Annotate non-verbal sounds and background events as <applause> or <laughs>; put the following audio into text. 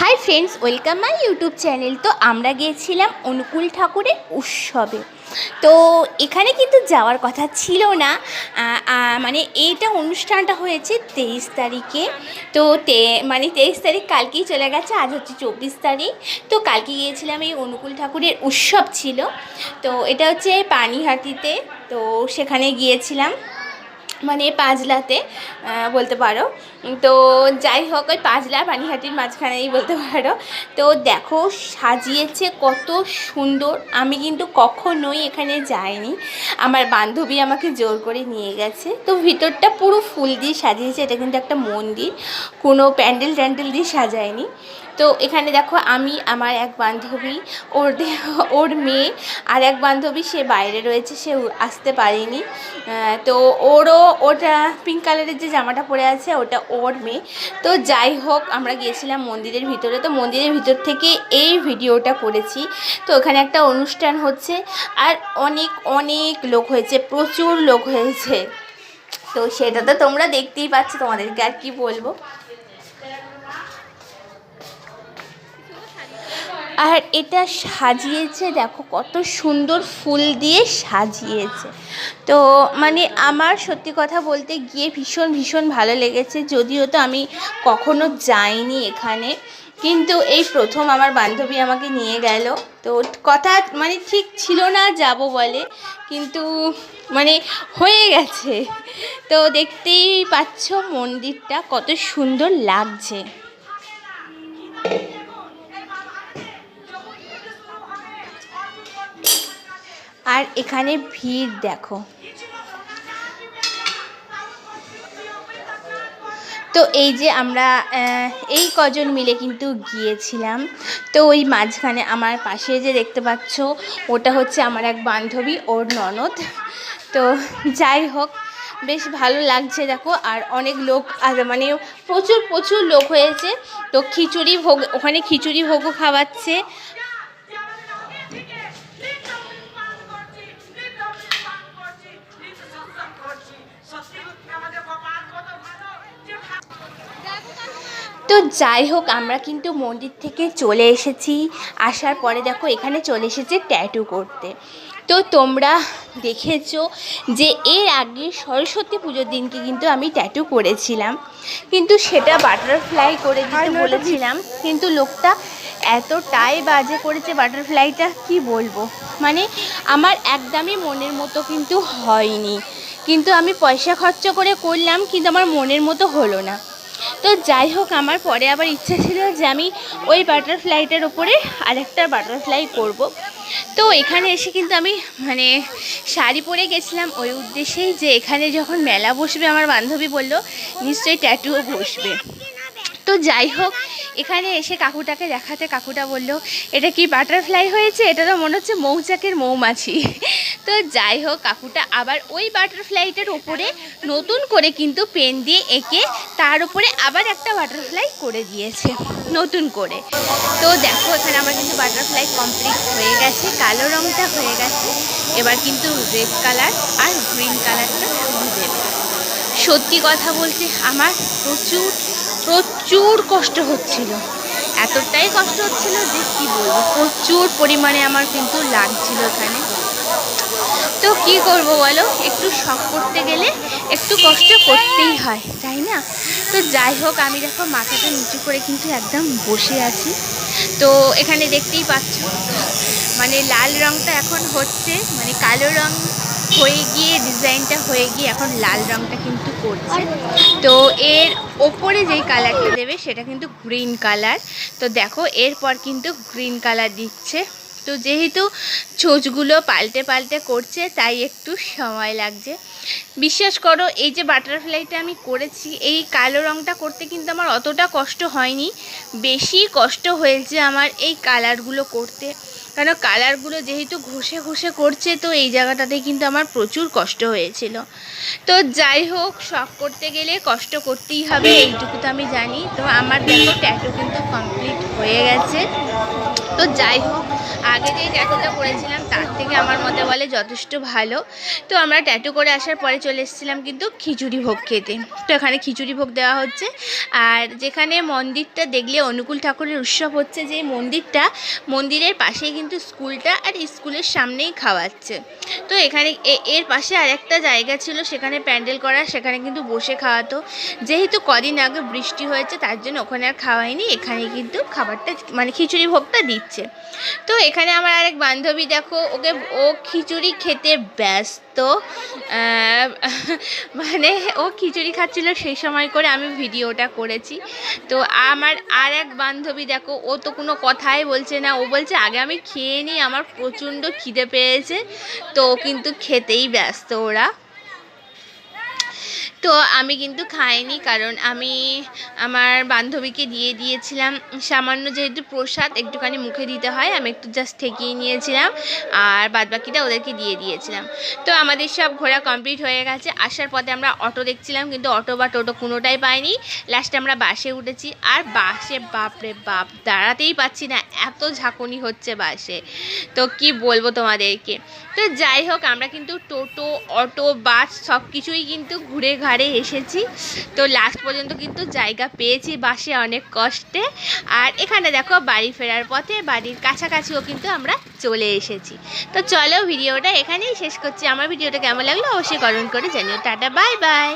Hi friends welcome my YouTube channel তো আমরা গিয়েছিলাম অনুকূল ঠাকুরের উৎসবে। তো এখানে কিন্তু যাওয়ার কথা ছিল না। মানে এইটা অনুষ্ঠানটা হয়েছে তেইশ তারিখে। তো তে মানে তেইশ তারিখ কালকেই চলে গেছে, আজ হচ্ছে চব্বিশ তারিখ। তো কালকে গিয়েছিলাম এই অনুকূল ঠাকুরের উৎসব ছিল। তো এটা হচ্ছে পানিহাটিতে। তো সেখানে গিয়েছিলাম। মানে পাঁচলাতে বলতে পারো। তো যাই হোক, ওই পাঁচলা পানিহাটির মাঝখানেই বলতে পারো। তো দেখো, সাজিয়েছে কত সুন্দর। আমি কিন্তু কখনোই এখানে যাইনি। আমার বান্ধবী আমাকে জোর করে নিয়ে গেছে। তো ভিতরটা পুরো ফুল দিয়ে সাজিয়েছে। এটা কিন্তু একটা মন্দির। কোনো প্যান্ডেল ট্যান্ডেল দিয়ে সাজায়নি। তো এখানে দেখো আমি, আমার এক বান্ধবী, ওর ওর মেয়ে আর এক বান্ধবী সে বাইরে রয়েছে, সে আসতে পারেনি। তো ওরও, ওটা পিঙ্ক কালারের যে জামাটা পরে আছে, ওটা ওর মেয়ে। তো যাই হোক, আমরা গিয়েছিলাম মন্দিরের ভিতরে। তো মন্দিরের ভিতর থেকে এই ভিডিওটা করেছি। তো ওখানে একটা অনুষ্ঠান হচ্ছে আর অনেক অনেক লোক হয়েছে, প্রচুর লোক হয়েছে। তো সেটা তো তোমরা দেখতেই পাচ্ছ, তোমাদেরকে আর কি বলব। আর এটা সাজিয়েছে, দেখো কত সুন্দর ফুল দিয়ে সাজিয়েছে। তো মানে আমার সত্যি কথা বলতে গিয়ে ভীষণ ভীষণ ভালো লেগেছে। যদিও তো আমি কখনো যাইনি এখানে, কিন্তু এই প্রথম আমার বান্ধবী আমাকে নিয়ে গেল। তো কথা মানে ঠিক ছিল না যাব বলে, কিন্তু মানে হয়ে গেছে। তো দেখতেই পাচ্ছ মন্দিরটা কত সুন্দর লাগছে। আর এখানে ভিড় দেখো। তো এই যে আমরা এই কজন মিলে কিন্তু গিয়েছিলাম। তো ওই মাঝখানে আমার পাশে যে দেখতে পাচ্ছ, ওটা হচ্ছে আমার এক বান্ধবী, ওর ননদ। তো যাই হোক, বেশ ভালো লাগছে দেখো, আর অনেক লোক, আর মানে প্রচুর প্রচুর লোক হয়েছে। তো খিচুড়ি ভোগ, ওখানে খিচুড়ি ভোগও খাওয়াচ্ছে। তো যাই হোক আমরা কিন্তু মন্দির থেকে চলে এসেছি। আসার পরে দেখো এখানে চলে এসেছে ট্যাটু করতে। তো তোমরা দেখেছ যে এর আগে সরস্বতী পুজোর দিনকে কিন্তু আমি ট্যাটু করেছিলাম। কিন্তু সেটা বাটারফ্লাই করে দিতে বলেছিলাম। কিন্তু লোকটা এতটাই বাজে করেছে বাটারফ্লাইটা কি বলব? মানে আমার একদমই মনের মতো কিন্তু হয়নি। কিন্তু আমি পয়সা খরচ করে করলাম কিন্তু আমার মনের মতো হলো না। তো যাই হোক, আমার পরে আবার ইচ্ছা ছিল যে আমি ওই বাটারফ্লাইটার ওপরে আরেকটা বাটারফ্লাই করব। তো এখানে এসে কিন্তু আমি মানে শাড়ি পরে গেছিলাম ওই উদ্দেশ্যেই যে এখানে যখন মেলা বসবে, আমার বান্ধবী বলল, নিশ্চয়ই ট্যাটুও বসবে। তো যাই হোক, এখানে এসে কাকুটাকে দেখাতে কাকুটা বলল, এটা কি বাটারফ্লাই হয়েছে? এটা তো মনে হচ্ছে মৌচাকের মৌমাছি। তো যাই হোক, কাকুটা আবার ওই বাটারফ্লাইটার ওপরে নতুন করে কিন্তু পেন দিয়ে এঁকে তার উপরে আবার একটা বাটারফ্লাই করে দিয়েছে, নতুন করে। তো দেখো, এখানে আমার কিন্তু বাটারফ্লাই কমপ্লিট হয়ে গেছে, কালো রঙটা হয়ে গেছে। এবার কিন্তু রেড কালার আর গ্রিন কালারটা শুরু দেবে সত্যি কথা বলতে আমার প্রচুর প্রচুর কষ্ট হচ্ছিল। এতটাই কষ্ট হচ্ছিল যে কি বলব, প্রচুর পরিমাণে আমার কিন্তু লাগছিল এখানে। তো কি করব বলো? একটু শখ করতে গেলে একটু কষ্ট করতেই হয়, তাই না? তো যাই হোক, আমি দেখো মাথাটা নিচু করে কিন্তু একদম বসে আছি। তো এখানে দেখতেই পাচ্ছ মানে লাল রঙটা এখন হচ্ছে মানে কালো রং হয়ে গিয়ে, ডিজাইনটা হয়ে গিয়ে এখন লাল রঙটা কিন্তু করছে। তো এর ওপরে যেই কালারটা দেবে, সেটা কিন্তু গ্রিন কালার তো দেখো, এরপর কিন্তু গ্রিন কালার দিচ্ছে। তো যেহেতু ছোচগুলো পাল্টে পাল্টে করছে, তাই একটু সময় লাগছে। বিশ্বাস করো, এই যে বাটারফ্লাইটা আমি করেছি, এই কালো রঙটা করতে কিন্তু আমার অতটা কষ্ট হয়নি। বেশি কষ্ট হয়েছে আমার এই কালারগুলো করতে। কেন কালারগুলো যেহেতু ঘষে ঘষে করছে, তো এই জায়গাটাতে কিন্তু আমার প্রচুর কষ্ট হয়েছিল। তো যাই হোক, শখ করতে গেলে কষ্ট করতেই হবে, এইটুকু তো আমি জানি। তো আমার দেখো ট্যাটু কিন্তু কমপ্লিট হয়ে গেছে। তো যাই হোক, আগে যে ট্যাটুটা করেছিলাম, তার থেকে আমার মতে বলে যথেষ্ট ভালো। তো আমরা ট্যাটু করে আসার পরে চলে এসেছিলাম কিন্তু খিচুড়ি ভোগ খেতে। তো এখানে খিচুড়ি ভোগ দেওয়া হচ্ছে। আর যেখানে মন্দিরটা দেখলে অনুকূল ঠাকুরের উৎসব হচ্ছে যে মন্দিরটা, মন্দিরের পাশেই কিন্তু স্কুলটা আর স্কুলের সামনেই খাওয়াচ্ছে। তো এখানে এর পাশে আর একটা জায়গা ছিল, সেখানে প্যান্ডেল করা, সেখানে কিন্তু বসে খাওয়াতো। যেহেতু কদিন আগে বৃষ্টি হয়েছে, তার জন্য ওখানে আর খাওয়াইনি এখানে কিন্তু খাবারটা মানে খিচুড়ি ভোগটা দিচ্ছে। তো এখানে আমার আরেক বান্ধবী, দেখো, ওকে, ও খিচুড়ি খেতে ব্যস্ত। আহ, <laughs> মানে ও খিচুড়ি খাচ্ছিল সেই সময় করে আমি ভিডিওটা করেছি। তো আমার আর এক বান্ধবী দেখো ও তো কোনো কথাই বলছে না। ও বলছে আগে আমি খেয়ে নিই আমার প্রচণ্ড খিদে পেয়েছে। তো কিন্তু খেতেই ব্যস্ত ওরা। তো আমি কিন্তু খাইনি কারণ আমি আমার বান্ধবীকে দিয়ে দিয়েছিলাম। সামান্য যেহেতু প্রসাদ একটুখানি মুখে দিতে হয়, আমি একটু জাস্ট ঠেকিয়ে নিয়েছিলাম আর বাদবাকিটা ওদেরকে দিয়ে দিয়েছিলাম। তো আমাদের সব ঘোরা কমপ্লিট হয়ে গেছে। আসার পথে আমরা অটো দেখছিলাম কিন্তু অটো বা টোটো কোনোটাই পাইনি। লাস্টে আমরা বাসে উঠেছি আর বাসে বাপরে বাপ, দাঁড়াতেই পাচ্ছি না। এত ঝাঁকুনি হচ্ছে বাসে। তো কি বলব তোমাদেরকে? তো যাই হোক, আমরা কিন্তু টোটো, অটো, বাস সব কিছুই কিন্তু ঘুরে ঘাড়ে এসেছি। তো লাস্ট পর্যন্ত কিন্তু জায়গা পেয়েছি বাসে অনেক কষ্টে। আর এখানে দেখো বাড়ি ফেরার পথে বাড়ির কাছাকাছিও কিন্তু আমরা চলে এসেছি। তো চলো ভিডিওটা এখানেই শেষ করছি। আমার ভিডিওটা কেমন লাগল অবশ্যই কমেন্ট করে জানিও। Tata bye bye